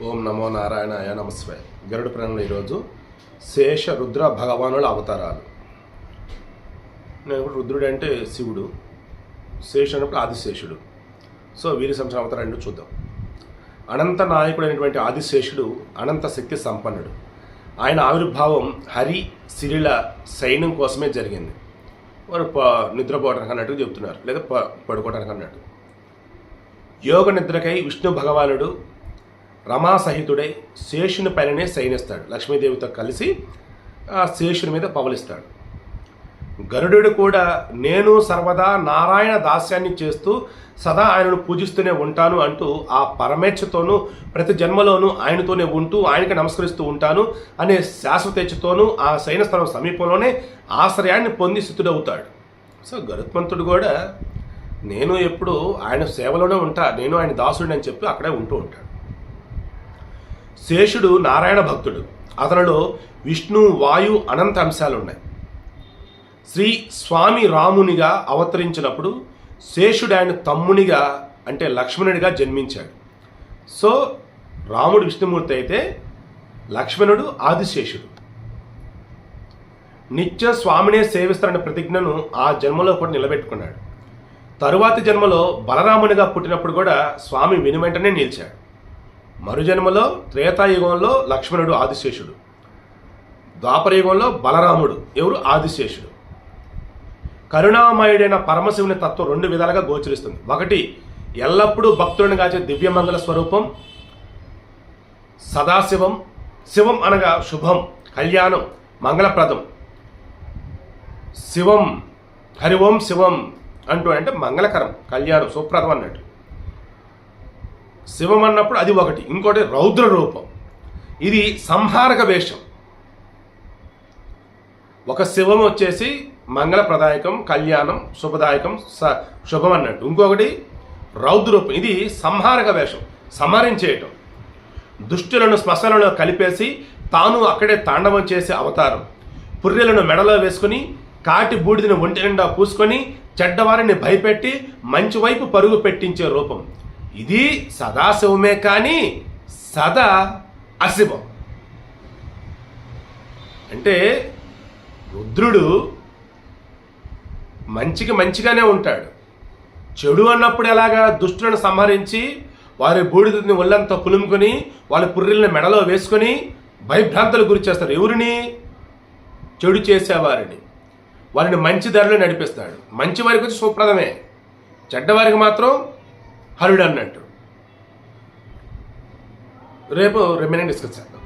ఓం నమో నారాయణాయ నమస్వే. గరుడ పురాణంలో ఈరోజు శేష రుద్ర భగవానుల అవతారాలు. నేను ఇప్పుడు రుద్రుడు అంటే శివుడు శేషు అన్నప్పుడు ఆదిశేషుడు. సో వీరి సంవత్సరం అవతారం ఏంటో చూద్దాం. అనంత నాయకుడు అయినటువంటి ఆదిశేషుడు అనంత శక్తి సంపన్నుడు. ఆయన ఆవిర్భావం హరి సిరిల సైన్యం కోసమే జరిగింది. వారు ప నిద్రపోవడానికి అన్నట్టు చెప్తున్నారు లేదా ప పడుకోవడానికి అన్నట్టు. యోగ నిద్రకై విష్ణు భగవానుడు రమాసహితుడై శేషుని పైననే శయనిస్తాడు. లక్ష్మీదేవితో కలిసి ఆ శేషుని మీద పవలిస్తాడు. గరుడు కూడా నేను సర్వదా నారాయణ దాస్యాన్ని చేస్తూ సదా ఆయనను పూజిస్తూనే ఉంటాను అంటూ ఆ పరమేచ్ఛతోనూ ప్రతి జన్మలోనూ ఆయనతోనే ఉంటూ ఆయనకి నమస్కరిస్తూ ఉంటాను అనే శాశ్వతేచ్ఛతోనూ ఆ శయనస్థలం సమీపంలోనే ఆశ్రయాన్ని పొంది స్థితుడవుతాడు. సో గరుత్మంతుడు కూడా నేను ఎప్పుడు ఆయన సేవలోనే ఉంటా నేను ఆయన దాసుడిని అని చెప్పి అక్కడే ఉంటూ ఉంటాడు. శేషుడు నారాయణ భక్తుడు. అతనిలో విష్ణు వాయు అనంత అంశాలు ఉన్నాయి శ్రీ స్వామి రామునిగా అవతరించినప్పుడు శేషుడు ఆయన తమ్మునిగా అంటే లక్ష్మణుడిగా జన్మించాడు. సో రాముడు విష్ణుమూర్తి అయితే లక్ష్మణుడు ఆదిశేషుడు. నిత్య స్వామినే సేవిస్తారన్న ప్రతిజ్ఞను ఆ జన్మలో కూడా నిలబెట్టుకున్నాడు. తరువాతి జన్మలో బలరామునిగా పుట్టినప్పుడు కూడా స్వామి వెనువెంటనే నిలిచాడు. మరుజన్మలో త్రేతాయుగంలో లక్ష్మణుడు ఆదిశేషుడు. ద్వాపరయుగంలో బలరాముడు ఎవరు? ఆదిశేషుడు. కరుణామయుడైన పరమశివుని తత్వం రెండు విధాలుగా గోచరిస్తుంది. ఒకటి ఎల్లప్పుడూ భక్తులను కాచే దివ్యమంగళ స్వరూపం సదాశివం శివం అనగా శుభం కళ్యాణం మంగళప్రదం. శివం హరి ఓం శివం అంటూ అంటే మంగళకరం కళ్యాణం సుప్రదం అన్నట్టు. శివం అన్నప్పుడు అది ఒకటి ఇంకోటి రౌద్ర రూపం. ఇది సంహారక వేషం. ఒక శివం వచ్చేసి మంగళప్రదాయకం కళ్యాణం శుభదాయకం స శుభం అన్నట్టు. ఇంకొకటి రౌద్ర రూపం. ఇది సంహారక వేషం సంహరించేయటం. దుష్టులను శ్మశానంలో కలిపేసి తాను అక్కడే తాండవం చేసే అవతారం. పుర్రెలను మెడలో వేసుకుని కాటి బూడిదని ఒంటి నిండా పూసుకొని చెడ్డవారిని భయపెట్టి మంచి వైపు పరుగు పెట్టించే రూపం. ఇది సదాశివమే కానీ సదా అశివం. అంటే రుద్రుడు మంచికి మంచిగానే ఉంటాడు. చెడు అన్నప్పుడు ఎలాగా దుష్టులను సంహరించి వారి బూడిదని ఒళ్ళంతా పులుముకొని వాళ్ళ పుర్రెల్ని మెడలో వేసుకొని భయభ్రాంతులకు గురి చేస్తారు ఎవరిని? చెడు చేసేవారిని. వారిని మంచి దారిలో నడిపిస్తాడు. మంచి వారికి వచ్చి సుప్రదమే. చెడ్డవారికి మాత్రం హరుడు అన్నట్టు రేపు రిమైనింగ్ డిస్కస్ చేద్దాం.